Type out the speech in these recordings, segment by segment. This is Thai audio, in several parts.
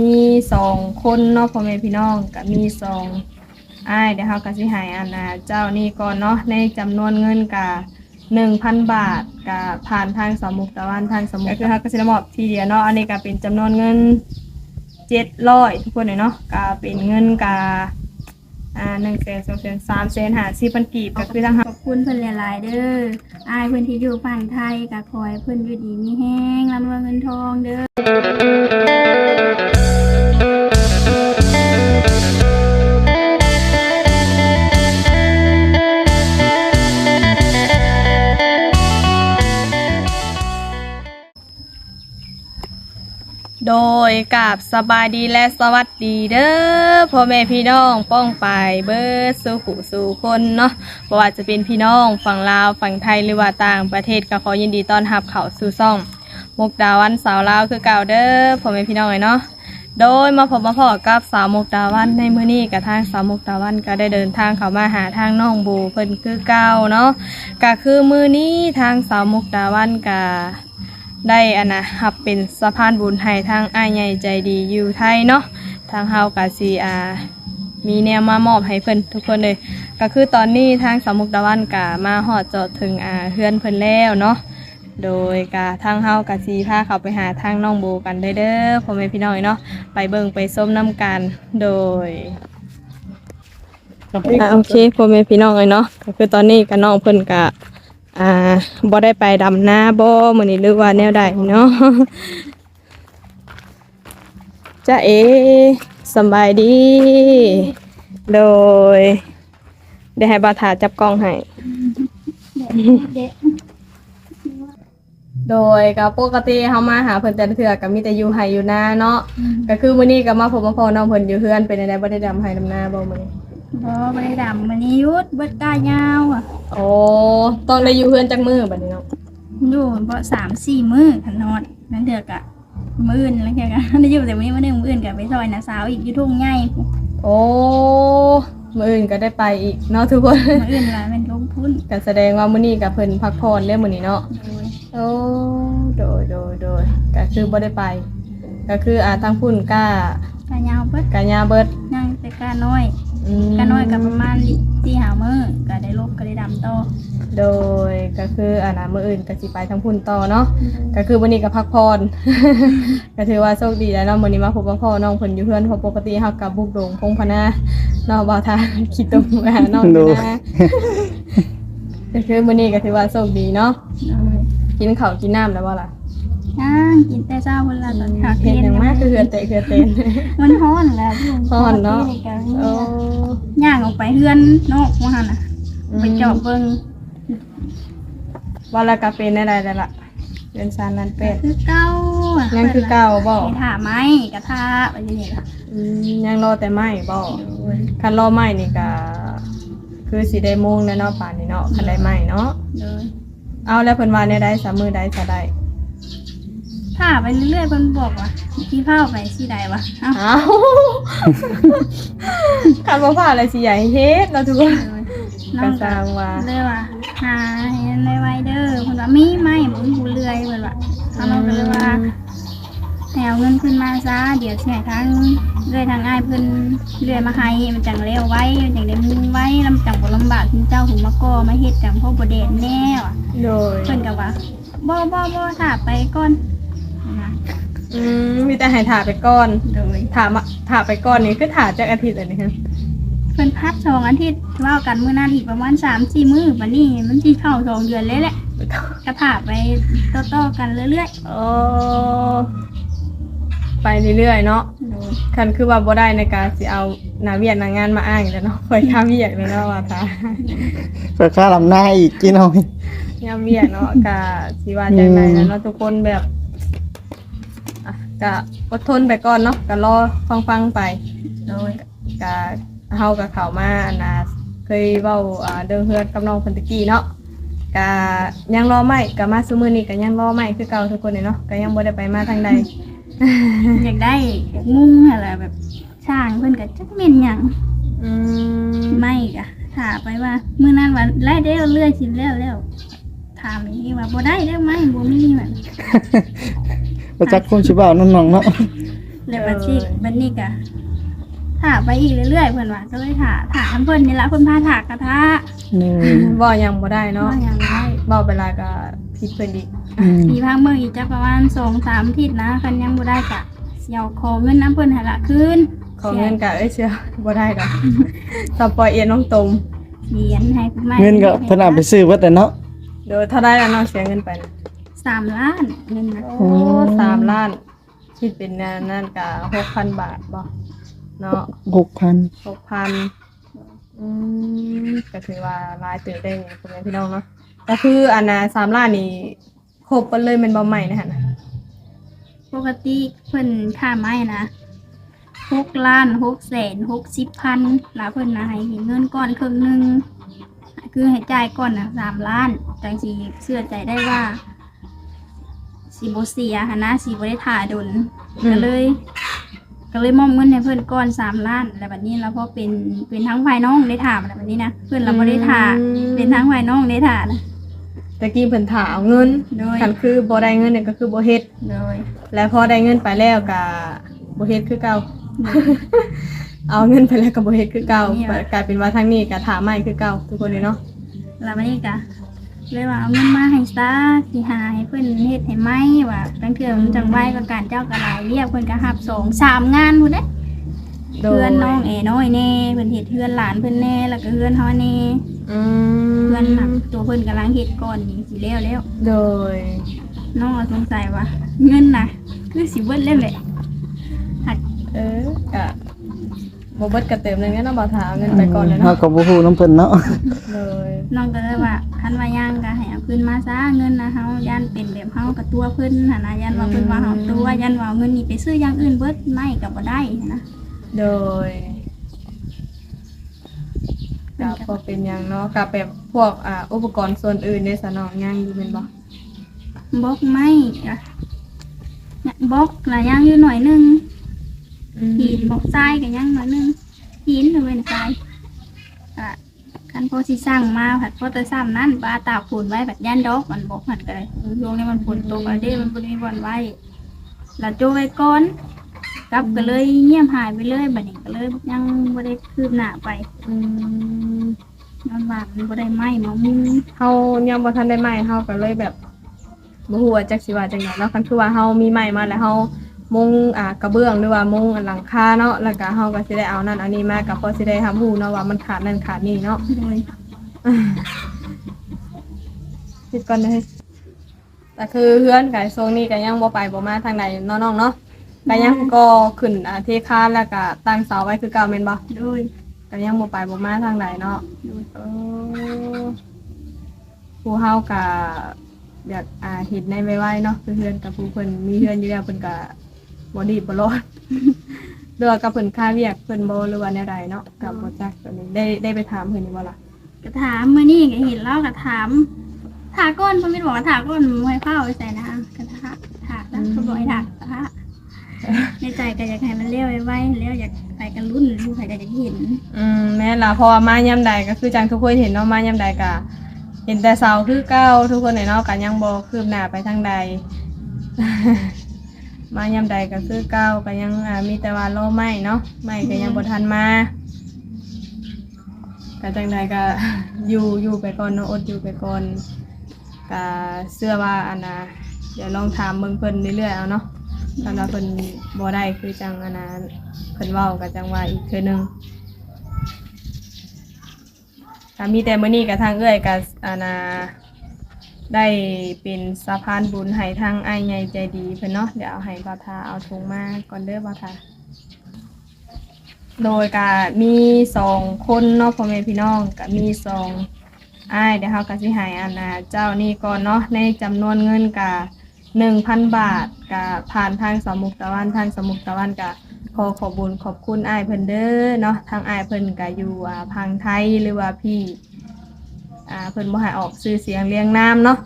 มีสองคนเนาะพ่อแม่พี่น้องก็มีสองอ้ายเดี๋ยวเฮาก็สิให้อันนะเจ้านี่ก่อนเนาะในจำนวนเงินก็1,000บาทก็ผ่านทางสมุกตะวันทางสมุกก็คือเฮาก็สิได้มอบทีเดียวเนาะอันนี้ก็เป็นจำนวนเงิน700ทุกคนเลยเนาะก็เป็นเงินก็อ่า1แสน2แสน3แสน5 4พันกีบก็คือทางเฮา ขอบคุณเพิ่นหลายๆเด้ออายเพิ่นที่อยู่ฝั่งไทยก็ขอให้เพิ่นอยู่ดีมีแห้งร่ำรวยเงินทองเด้อ ยกับสบายดีและสวัสดีเด้อพ่อแม่พี่น้องป้องไปเบิร์ดสู่หูสู่คนเนาะบ่ว่าจะเป็นพี่น้องฝั่งลาวฝั่งไทยหรือว่าต่างประเทศก็ขอยินดีต้อนรับเข้าสู่ซ่องมุกดาวันสาวลาวคือเก่าเด้อพ่อแม่พี่น้องเลยเนาะโดยมาพบมาพอกับสาวมุกดาวันในมื้อนี้กับทางสาวมุกดาวันก็ได้เดินทางเข้ามาหาทางน้องบูเพิ่นคือเก่าเนาะก็คือมื้อนี้ทางสาวมุกดาวันก็ ได้อันนะรับเป็นสะพานบุญให้ทางอ้ายใหญ่ใจดีอยู่ไทยเนาะทางเฮากาซีอามีแนวมามอบให้เพิ่นทุกคนเลย ก็คือตอนนี้ทางสามุกดาวันกามาฮอดจอดถึงอ่าเฮือนเพิ่นแล้วเนาะโดยกาทางเฮากาซีพาเขาไปหาทางน้องโบกันได้เด้อพ่อแม่พี่น้องเนาะไปเบิ่งไปส้มน้ำกันโดยอ่าโอเคพ่อแม่พี่น้องเลยเนาะก็คือตอนนี้กับน้องเพิ่นกะ อ่าบ่ได้ไปดำนาบ่มื้อนี้หรือว่าแนวใดเนาะจ้าเอสบายดี โดยได้ให้บาถาจับกล้องให้โดยก็ปกติเฮามาหาเพิ่นแต่ละเทื่อก็มีแต่อยู่ไห้อยู่หน้าเนาะก็คือมื้อนี้ก็มาพบมาพอน้องเพิ่นอยู่เฮือนเป็นจังไดบ่ได้ดำไห้ดำหน้าบ่มื้อนี้ บ่บ่ได้ดำมื้อนี้หยุดเบิดกายาวอะโอ้ต้องได้อยู่เฮือนจักมื้อบัดนี้เนาะอยู่บ่3-4มื้อคันนอนนั่นเดือกอะมื้ออื่นแล้วเดือกอะได้อยู่แต่มื้อนี้มื้อหนึงมื้ออื่นก็ไปซอยน้าสาวอีกอยู่ทุ่งใหญ่พู้โอ้มื้ออื่นก็ได้ไปอีกเนาะทุกคนมื้ออื่นว่าแม่นลงทุนก็แสดงว่ามื้อนี้กับเพิ่นพักผ่อนเรื่องมื้อนี้เนาะโดยโอ้โดยโดยโดยก็คือบ่ได้ไป ก็คืออ่าทางพุ่นกล้ากายาวเบิดกาญาเบิดนั่งแต่กาน้อยอื มกาน้อยก็ประมาณที่หามื้อก็ได้ลบก็ได้ดำต่อโดยก็คืออ่านะมื้ออื่นก็สิไปทางพุ่นต่อเนาะก็คือมื้อนี้ก็พักผ่อน ก็ถือว่าโชคดีแล้วเนาะมื้อนี้มาพบกับพ่อน้องเพิ่นอยู่เพื่อนเพราะปกติเฮากับบุกโดงพงพนาเนาะบ่าวทางคิดตรงมาหาน้องอยู่นะก็คือมื้อนี้ก็ถือว่าโชคดีเนาะโดยกินข้าวกินน้ำแล้วบ่ล่ะ ย่างกินแต่เช้าเวลาตอนข้าวเห็นอย่างมากคือเหือเตะเหือเตนมันฮ้อนแหล้วฮ้อนเนาะ โอ้ย่างออกไปเฮือนนอกว่าหั่นน่ะไปเจอบเบิ่งว่าและกาเป็นได้ได้ละเป็นซานนันเป็ด คือเก่าอะยังคือเก่าบ่ ไปถามไหมกระทะไปนี่ล่ะอืมยังรอแต่ไม่บ่คันรอไม่นี่ก็คือสิได้โมงแล้วเนาะป่านนี้เนาะคันได้ไม่เนาะเลยเอาแล้วเพิ่นว่าแนวใดสามมือใดสะได้ ถ้าไปเรื่อยๆเพิ่นบอกว่าพี่เผาไปสิได้วะเอ้าอ้าวคันบ่พลาดอะไรสิใหญ่เฮ็ดเนาะทุกคนน้ก็องสร้างว่าเลยว่าหาให้ได้ไวเด้อเพิ่นว่ามีไหมบ่มีผู้เลื่อยเพิ่นว่าเอาน้องก็เลยว่าแนวเงินขึ้นมาซะเดี๋ยวสิให้ทางเรื่อยทางอ้ายเพิ่นเรื่อยมาให้มันจังเร็วไว้มันจังได้มือไว้ลำจังบ่ลำบากถึงเจ้าถึงมาก่อมาเฮ็ดจังพ่อบ่เด่นแน่ว่ะ โดยเพิ่นก็ว่าบ่บ่บ่ถ้าไปก่อนนะ อืมมีแต่ให้ถ่าไปก่อนโดยถ่ามาถ่าไปก่อนนี่คือถ่าจักอาทิตย์เลยนี่ฮะเพิ่นพักสองอาทิตย์เว้ากันมื้อนั้นอีกประมาณ3-4มื้อบัดนี้มันสิเข้าสองเดือนเลยแหละก็ถ้าไปต่อๆกันเรื่อยโอ้ไปเรื่อยๆเนาะๆโดยคันคือว่าบ่ได้ในการสิเอาหนาเวียดหนางานมาอ้างอีกแล้วเนาะคอยข้ามเวียกเลยเนาะว่าตาเปิดค่าลำหน้าอีกกินเอายามเวียกเนาะกะสิว่าจังไดนะเนาะทุกคนแบบอะ กะอดทนไปก่อนเนาะกะรอฟังๆไปโดยกะเฮากับเขามาอันน่ะเคยเว้าอ่าเดิงเฮือนกับน้องเพิ่นตะกี้เนาะกะยังรอไม่กะมาซุมื้อนี้กะยังรอไม่คือเก่าทุกคนเลยเนาะกะยังบ่ได้ไปมาทางใด อยากได้อยากมุ่งอะไรแบบช่างเพิ่นก็จักแม่นหยังอืมไม่กะถามไปว่ามื้อนั้นว่าไล่ได้วเรื่อยสิแล้วแล้วถามอีกทีว่าบ่ได้ได้ไหมบ่มีแบบ ประจักษ์คนชิบ่าวน้องๆเนาะเลยบัดนี้บัดนี้ก็ถาไปอีกเรื่อยๆเพิ่นว่าก็เลยถาถาทำเพิ่นนี่ละเพิ่นพาถากระทะโดยบ่ยังบ่ได้เนาะว่าอย่างไรบ่เวลาก็ผิดเพิ่นอีกอืมมีพังเมืองอีกจักประมาณ2-3อาทิตย์นะคันยังบ่ได้ก็สิเอาขอเงินน้ำเพิ่นให้ละคืนขอเงินก็เอ้ยเชื่อบ่ได้ดอกสปอยเอียนน้องตมเขียนให้คุณแม่เงินก็เพิ่นเอาไปซื้อเบิดแต่เนาะเดี๋ยวถ้าได้แล้วน้องเสียเงินไปนะ สามล้านเงินนะโอ้สามล้าน คิดเป็นนั่นนั่นก็6,000บาทบ่เนาะหกพันหกพันอืมก็ถือว่าหลายตื่นได้ไงคุณแม่พี่น้องเนาะก็คืออันน่ะสามล้านนี่ครบไปเลยแมันบ่ใหม่นะฮะนะปกติเพิ่นค่าไม้นะหกล้านหกแสนหกสิบพันแล้วเพิ่นนะให้เงินก้อนครึ่งหนึง คือให้จ่ายก้อนนะสามล้านจังสีเชื่อใจได้ว่า สีโบเสียหนนะสีบได้ถ่าดนก็เลย ก็เลยมอบเงินให้เพื่อนก้อนสามล้านแล้วบัดนี้เราพอเป็นเป็นทั้งภายน้องได้ถ่าแล้วบัดนี้นะเพื่อนเราไม่ได้ถ่าเป็นทั้งภายน้องได้ถ่านะตะกี้เพิ่นถาเอาเงินโดยกันคือบ่ได้เงินเนี่ยก็คือบ่เฮ็ด โดยแล้วพอได้เงินไปแล้วก็บ่เฮ็ดคือเก่า เอาเงินไปแล้วก็บ่เฮ็ดคือเก่ากลายเป็นว่าทางนี้ก็ถามใหม่คือเก่าทุกคนเลยเนาะ แล้วบัดนี้ก็ เลยว่าเอาเงินมาให้ซะสิหาให้เพื่อนเฮ็ดให้ไหมว่าตั้งเทื่อมันจังไว้ก็การเจ้ากระหลายเรียกเพื่อนก็หับสองสามงานพุ่นเด้โดยเพื่อนน้องเอน้อยแน่เพื่อนเฮ็ดเพื่อนหลานเพื่อนแน่แล้วก็เพื่อนเฮาแน่อืมเพื่อนหนักตัวเพื่อนกำลังเฮ็ดก่อนนี่สิแล้วแล้วโดยน้องก็สงสัยว่าเงินน่ะคือสิเบิดแล้วแหละหักเออก็ บ่เบิดก็เติมเลยงั้นเนาะบ่ถาเอาเงินไปก่อนเลยเฮาเนาะก็บ่ฮู้นํเพิ่นเนาะเลยน้องก็เลยว่าคันว่าย่างก็ให้เอาขึ้นมาซะเงินนะเฮาย่านเป็นแบบเฮากับตัวเพิ่นหั่นนะย่านว่าเพิ่นว่าเฮาตัวย่านว่าเอาเงินนี่ไปซื้ออย่างอื่นเบิดไม่ก็บ่ได้นะโดยก็พอเป็นหยังเนาะกับแบบพวกอ่าอุปกรณ์ส่วนอื่นในสนองยังอยู่แม่นบ่บล็อกไม่ก็บล็อกละย่างอยู่หน่อยหนึง หินบล็อกทรายก็ย่างหน่อยหนึงหินก็เป็นทรายอะคันพอสิสร้างมาผัดพอจะซ้ำนั่นปลาตากฝุ่นไว้แบบย่านดอกมันบล็อกมันก็เลยโยงให้มันฝนตกอะไรเด้มันบ่ได้มีบ่อนไว้แล้วโจไว้ก่อนกลับก็เลยเงียบหายไปเลยบัดนี้ก็เลยยังบ่ได้คืบหน้าไปอืมนอนว่ามันบ่ได้ไหม้มามุงเฮายังบ่ทันได้ใหม่เฮาก็เลยแบบบ่ฮู้ว่าจักสิว่าจังไดเนาะคันคือว่าเฮามีใหม่มาแล้วเฮา มุงอ่ากระเบื้องหรือว่ามุงหลังคาเนาะแล้วก็เฮาก็สิได้เอานั่นอันนี้มาก็พอสิได้ทำฮู้เนาะว่ามันขาดนั่นขาดนี่เนาะโดยคิดก่อนเลยแต่คือเพื่อนกับช่วงนี้ก็ยังบ่ไปบ่มาทางใดเนาะน้องเนาะก็ยังก็ขึ้นอ่าเทคานแล้วก็ตั้งเสาไว้คือเก่าแม่นบ่โดยก็ยังบ่ไปบ่มาทางใดเนาะโดยเออผู้เฮาก็อยากอ่าเฮ็ดในไวๆเนาะเพื่อนกับผู้เพิ่นมีเพื่อนอยู่แล้วเพิ่นก็ บ่ดีบ่รอดเรือว่ากับเพิ่นค่าเวียกเพิ่นบ่หรือว่าแนวใดเนาะกับบ่จักตัวนี้ได้ได้ไปถามเพิ่นอยู่บ่ล่ะก็ถามมื้อนี้ก็เห็นแล้วก็ถามถาก้อนเพิ่นไม่บอกว่าถาก้อนมวยเผาไปใส่นะก็ถาถาแล้วเขาบอกให้ถาถาในใจก็อยากให้มันเลี้ยวไว้ๆแล้วอยากไปกันรุ่นลูกใครก็อยากเห็น อืมแม่นล่ะเพราะว่ามายามใดก็คือจังทุกคนเห็นเนาะมายามใดก็เห็นแต่เสาคือเก่าทุกคนเนาะก็ยังบ่คืบหน้าไปทางใด มายามใดก็คือเก่าก็ยังอ่ามีแต่ว่ารอไม้เนาะไม้ก็ยังบ่ทันมาก็จังใดก็ อยู่อยู่ไปก่อนเนาะอดอยู่ไปก่อนก็เชื่อว่าอันน่ะเดี๋ยวลองถามเบิ่งเพิ่นเรื่อยๆเอาเนาะถ้าว่าเพิ่นบ่ได้คือจังอันนั้นเพิ่นเว้าก็จังว่าอีกเทื่อนึงก็มีแต่มื้อนี้กับทางเอื้อยกับอานา ได้เป็นสะพานบุญให้ทางไอ้ายใหญ่ใจดีเพิ่นเนาะเดี๋ยวเอาให้บาทาเอาถุงมาก่อนเด้อบาทาโดยก็มีสองคนเนาะพ่อแม่พี่น้องก็มีสองอ้ายเดี๋ยวเฮาก็สิให้อานาเจ้านี่ก่อนเนาะในจำนวนเงินก็1,000บาทก็ผ่านทางสมุกตะวันทางสมุกตะวันก็ขอขอบบุญขอบคุณอ้ายเพิ่นเด้อเนาะทางอ้ายเพิ่นก็อยู่อ่าพังไทยหรือว่าพี่ อ่าเพิ่นบ่ให้ออกชื่อเสียงเรียงนามเนาะ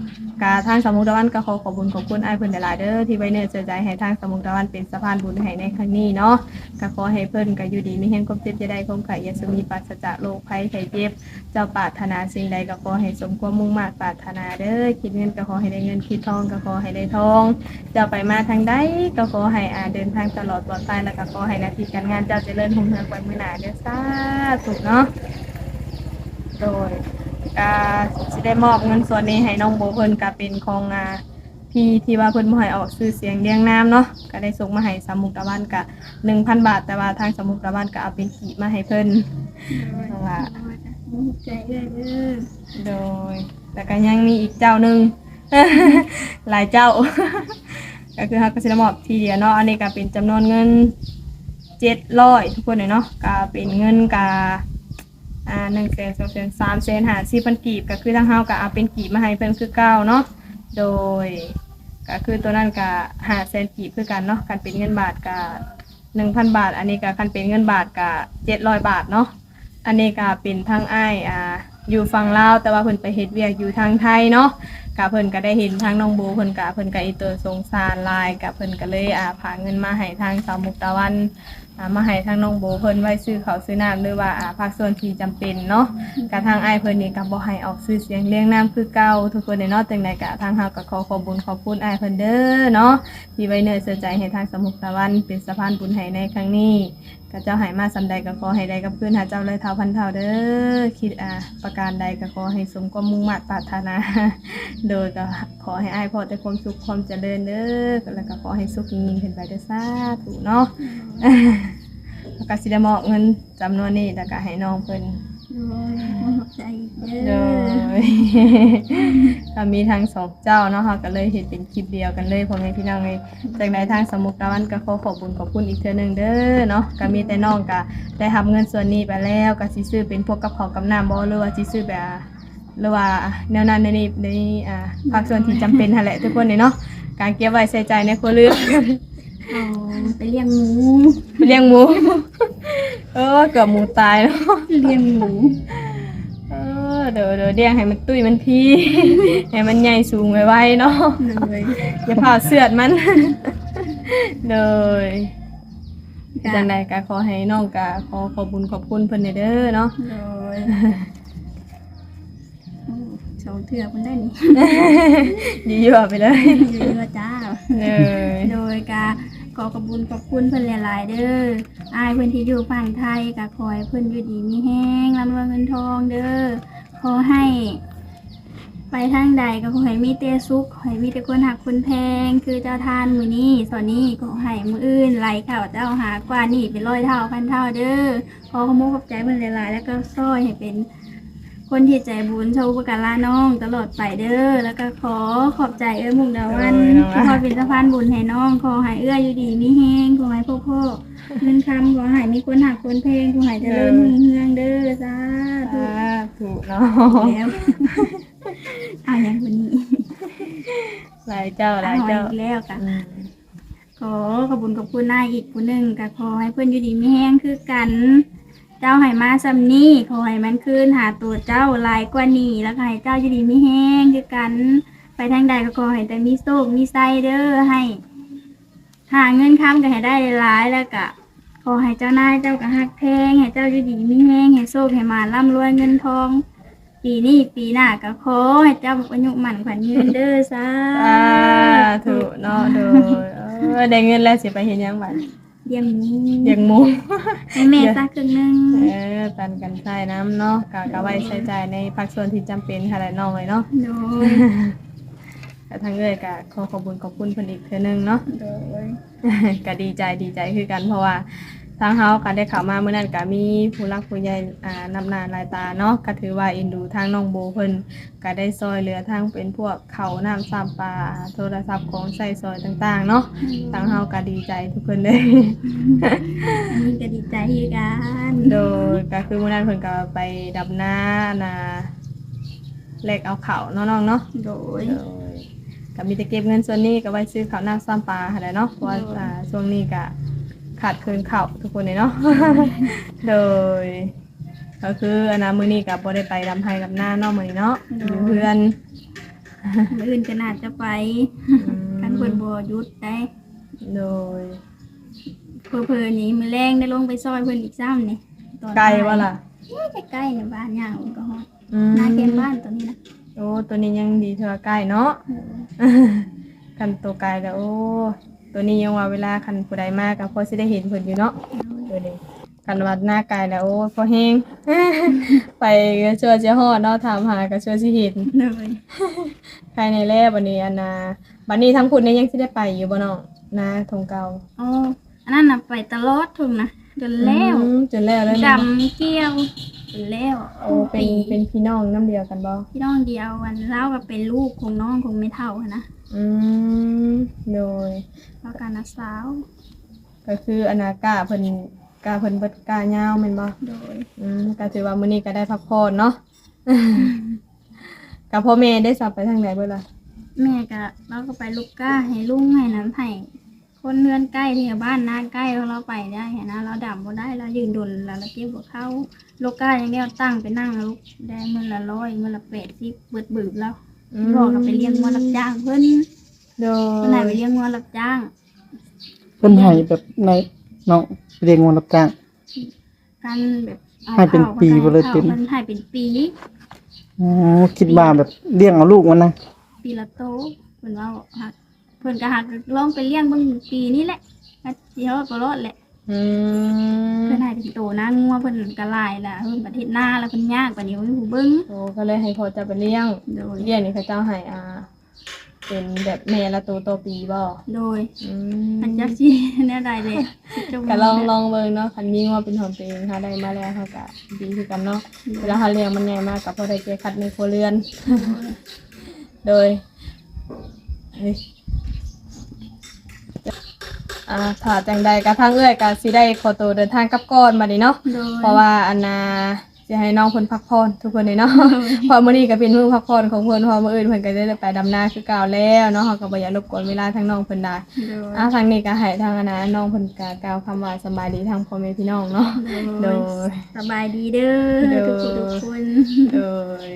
กาทางสมุทรตะวันก็ขอขอบคุญขอบคุณอ้ายเพิ่นหลายๆเด้อที่ไว้เนื้อเชื่อใจให้ทางสมุทรตะวันเป็นสะพานบุญให้ในครั้งนี้เนาะก็ขอให้เพิ่นก็อยู่ดีมีแห่งความเจ็บจะได้ความไข่ยาสมีปราศจากโรคภัยไข้เจ็บ เจ้าปรารถนาสิ่งใดก็ขอให้สมความมุ่งมา่ปรารถนาเด้อคิดเงินก็ขอให้ได้เงินคิดทองก็ขอให้ได้ทอง เจ้าไปมาทางใดก็ขอให้อาเดินทางตลอดปลอดภัยแล้วก็ขอให้หนาทีการงานเจ้าเจริญรุ่งเรืองไปมือหนาเด้อสาธุเนาะโดย การสิได้มอบเงินส่วนนี้ให้น้องโบเพิ่นก็เป็นของอ่าพี่ที่ว่าเพิ่นบ่ให้ออกซื้อเสียงเรียงนามเนาะก็ได้ส่งมาให้สามมุกตะวันก็1,000 บาท แต่ว่าทางสามมุกตะวันก็เอาเป็นขีดมาให้เพิ่นนั่นล่ะใจเอื้อเด้อโดย แต่ก็ยังมีอีกเจ้าหนึ่งหลายเจ้า ก็คือฮักกสิมอบทีเดียวเนาะอันนี้ก็เป็นจำนวนเงินเจ็ดร้อยทุกคนเลยเนาะก็เป็นเงินกา อ่าหนึ่งแสนสองแสนสามแสนหาสี่พันกีบก็คือทั้งเฮาก็เอาเป็นกีบมาให้เพิ่นคือเก้าเนาะโดยก็คือตัวนั้นก็หาแสนกีบคือกันเนาะการเป็นเงินบาทก็หนึ่งพันบาท อันนี้ก็คันเป็นเงินบาทก็เจ็ดร้อยบาทเนาะอันนี้ก็เป็นทางอ้ายอ่าอยู่ฝั่งลาวแต่ว่าเพิ่นไปเฮ็ดเวียกอยู่ทางไทยเนาะกะเพิ่นก็ได้เห็นทางน้องโบเพิ่นกะเพิ่นก็อีตอร์สงสารลายกะเพิ่นก็เลยอ่าพาเงินมาให้ทางสาวมุกตะวัน อ่ามาให้ทางน้องโบเพิ่นไว้ซื้อข้าวซื้อน้ำหรือว่าอ่าภาคส่วนที่จำเป็นเนาะกะทางอ้ายเพิ่นนี่ก็บ่ให้ออกซื้อเสียงเรียงน้ำคือเก่าทุกคนเนาะจังไดกะทางเฮาก็ขอขอบคุญขอบคุณอ้ายเพิ่นเด้อเนาะที่ไว้เนื้อเสียใจให้ทางสาวมุกตะวันเป็นสะพานบุญให้ในครั้งนี้ ก็เจ้าใหายมาสำใดก็ขอให้ได้กับเพื่อนหาเจ้าเลยเท่าพันเท่าเด้อคิดอ่าประการใดก็ขอให้สมความมุ่งมั่นปรารถนา โดยก็ขอให้อ้ายพอแต่ความสุขความเจริญเด้อแล้วก็ขอให้สุขยิ่งๆขึ้นไปเด้อสาธุเนาะแล้ว ก็สิได้มอบเงินจำนวนนี้แล้วก็ให้น้องเพิ่นโดยขอบใจเด้โดอยก็มีทั้งสองเจ้าเนาะค่ะก็เลยเห็นเป็นคลิปเดียวกันเลยพ่อแม่พี่น้องเลยจากในทางสมุกตะวันก็ขอขอบคุญขอบคุณอีกเทื่อหนึงเด้อเนาะก็มีแต่น้องก็ได้ทำเงินส่วนนี้ไปแล้วก็สิซื้อเป็นพวกกับข้าวกับน้ำบ่หรือว่าสิซื้อแบบหรือว่าแนวนั้นในนี้ในอ่าภาคส่วนที่จำเป็นหั่นแหละทุกคนนี่เนาะการเก็บไว้ใส่ใจในครัวเรือนเอา ไปเลี้ยงหมูไปเลี้ยงหมู เออเกือบหมูตายเนาะเลี้ยงหมู เออเดี๋ยวเดี๋ยวเลี้ยงให้มันตุ้ยมันพีให้มันใหญ่สูงไว้ๆเนาะเลยอย่าผ่าเสือดมันเลยจังใดก็ขอให้น้องกะขอขอบคุญขอบคุณเพิ่นเด้อเนาะเลยสองเถื่อคนได้นี่ดีอยู่ไปเลยเยอะๆจ้าเลยโดยกา ขอขอบคุญขอบคุณเพิ่อนหลายๆเด้ออายเพิ่อนที่อยู่ฝั่งไทยก็ขอให้เพิ่อนอยู่ดีมีแห้งร่ำรวยเงินทองเด้อขอให้ ไปทางใดก็ขอให้มีแต่สุขขอให้มีแต่คนหักคนแพง คือเจ้าทานมือนี้สอนนี้ขอให้มืออื่นไหลเข่าเจ้าหากว่านี่เป็นร้อยเท่าพันเท่าเด้อขอขโมยขอบใจเพิ่อนหลายๆ แล้วก็ซ้อยให้เป็น คนที่ใจบุญชาวอุปการะน้องตลอดไปเด้อ แล้วก็ขอขอบใจเอ้ยมุกดาวันที่คอยเป็นสะพานบุญให้น้อง ขอให้เอื้ออยู่ดีมีแห้งขอให้พ่อพ่อเงินคำขอให้มีคนหักคนเพลงขอให้เจริญรุ่งเรืองเด้อจ้าธุอ่าถูกเนาะแล้วเอาอย่างวันนี้หลายเจ้าหลายเอาเจ้าอีกแล้วกันอืมขอขอบคุญขอบคุณนายอีกผู้หนึ่งก็ขอให้เพื่อนอยู่ดีมีแห้งคือกัน เจ้าให้มาซำนี้ขอให้มันคืนหาตัวเจ้าหลายกว่านี้แล้วก็ให้เจ้าอยู่ดีไมีแห้งคือกัน ไปทางใดก็ขอให้แต่มีโชคมีไส้เด้อให้ หาเงินค้ำก็ให้ได้หลายแล้วก็ขอให้เจ้านายเจ้าก็ฮักแพงให้เจ้าอยู่ดีไมีแห้งให้โชคให้มาร่ำรวยเงินทอง ปีนี้ปีหน้าก็ขอให้เจ้าอายุหมั่นขวัญยืนเด้อสาอ่าธุถูกเนาะโดยเออได้เงินแล้วสิไปเฮ็ดหยังบัด เลี้ยงหมูเลี้ยงหมู ให้แม่สักครึ่งหนึงเออปันกันใช้น้ำเนาะกะกะไว้ใช้จ่ายในภาคส่วนที่จำเป็นค่ะแหละน้องเลยเนาะโดยแต่ทางเอ้ยกะขอขอบคุณขอบคุณเพิ่นอีกเทื่อนึงเนาะ โดย ก็ดีใจดีใจคือกันเพราะว่า ทางเฮาก็ได้เข้ามาเมื่อนั้นก็มีผู้รักผู้ใหญ่อ่านำหน้าหลายตาเนาะก็ถือว่าเอ็นดูทางน้องโบเพิ่นก็ได้ซอยเหลือทางเป็นพวกข้าวน้ำซ้ำปลาโทรศัพท์ของใช้ซอยต่างๆ เนาะทางเฮาก็ดีใจทุกคนเลย อันนี้ก็ดีใจคือกันโดยก็คือเมื่อนั้นเพิ่นก็ไปดับหน้านาแลกเอาข้าวเนาะน้องเนาะ โดย โดยก็มีแต่เก็บเงินส่วนนี้ก็ไว้ซื้อข้าวหน้าซ้ำปลาอะไรเนาะเพราะว่าโดยอ่าช่วงนี้ก็ ขาดเคินข้าวทุกคนเลยเนาะ โดย ก็คืออันนะมื้อนี้ก็บ่ได้ไปดำไห้กับหน้าเนาะมื้อนี้เนาะอยู่เพื่อนมื้ออื่นก็น่าจะไปคันเพิ่นบ่หยุดได้โดยเพิ่นๆนี่มื้อแรงได้ลงไปซอยเพิ่นอีกซ้ำนี่ตอนไกลบ่ล่ะใกล้ๆในบ้านย่างมันก็ฮอดอืมหน้าเกมบ้านตัวนี้นะโอ้ตัวนี้ยังดีเท่าใกล้เนาะคันตัวไกลแล้วโอ้ ตัวนี้ยังว่าเวลาคันผู้ใดมาก็พอสิได้เห็นเพิ่นอยู่เนาะตัวนี้คันว่าหน้าไกลแล้วโอ้พอแฮงไปก็ชัวร์จะฮอดเนาะถามหาก็ชัวร์สิเห็นเลยภายในแรกวันนี้อันนาบัดนี้ทั้งคุณเนี่ยยังสิได้ไปอยู่บ่น้องนาทงเก่าอ๋ออันนั้นน่ะไปตลอดทุ่งนะจนแล้วอืมจนแล้วแล้วดนะำเกี้ยวจนแล้วโอ้เป็นเป็นพี่น้องน้ำเดียวกันบ่พี่น้องเดียววันเล่าก็เป็นลูกของน้องของไม่เท่าอะนะ อืมโดย แล้วการนักสาว ก็คืออนนากาเพิ่นกาเพิ่นเบิดกายาวแม่นบ่โดย อืมก็ถือว่ามื้อนี้ก็ได้พักผ่อนเนาะกับพ่อแม่ได้สับไปทางไหนเบิดล่ะแม่ก็เราก็ไปลูกก้าให้ลุงให้นั้นให้คนเรือนใกล้ที่บ้านนาใกล้เราไปได้เห็นนะเราดับบ่ได้เรายืนดนแล้วเราเก็บบ่เข้าลูกก้าอย่างเดียวตั้งไปนั่งลูกได้เมื่อละร้อยเมื่อละแปดสิบเบิดบืบแล้ว อืมพ่อก็ไปเลี้ยงวัวรับจ้างเพิ่นโดเพิ่นให้ไปเลี้ยงวัวรับจ้างเพิ่นให้แบบในน้องเรียงวันรับจ้าง กันแบบอาให้เป็นข้าวปีบ่เลยข้าวเป็น เพิ่นให้เป็นปีอ๋อคิดว่าแบบเลี้ยงเอาลูกมันนะปีละโตเพิ่นว่าหักเพิ่นก็หักลองไปเลี้ยงเบิ่งปีนี้แหละก็สิเฮาก็รอดแหละ อืมเพิ่นให้เป็นโตนะงัวเพิ่นก็หลายล่ะเพิ่นประเทศหน้าแล้วเพิ่นยากกว่านี้บ่มีผู้เบิ่งโอ้ก็เลยให้พ่อจะไปเลี้ยงโดย เลี้ยงนี่เขาเจ้าให้อ่า เป็นแบบแม่ละตัวโตปีบ่โดยอืมันมจักสิแนวใดเลยจะก็ลองลองเบิ่งเนาะคันมีว่าเป็นของตัวเองค่ะได้มาแล้วเขาก็ดีคือกันเนาะเวลาเขาเลี้ยงมันใหญ่มากกับพอได้เกยคัดในครัวเรือน โดยเฮ้ย อ่าถ้าจังใดกระทั่งเอื้อยก็สิได้ขอตัวเดินทางกลับก่อนมาดิเนาะ โดย เพราะว่าอันนาจะให้น้องเพิ่นพักผ่อนทุกคนเลยเนาะ เพอมื้อนี้ก็เป็นมื้อพักผ่อนของเพิ่นเพอมื้ออื่นเพิ่นก็จะได้ไปดำนาคือเก่าแล้วเนาะเฮาก็บ่อยากรบกวนเวลาทางน้องเพิ่นได้โดย อะทางนี้ก็ให้ทางอันนะน้องเพิ่นก็กล่าวคำว่าสำบายดีทางพ่อแม่พี่น้องเนาะ โดย สบายดีเด้อโดยทุกคนทุกคน โดย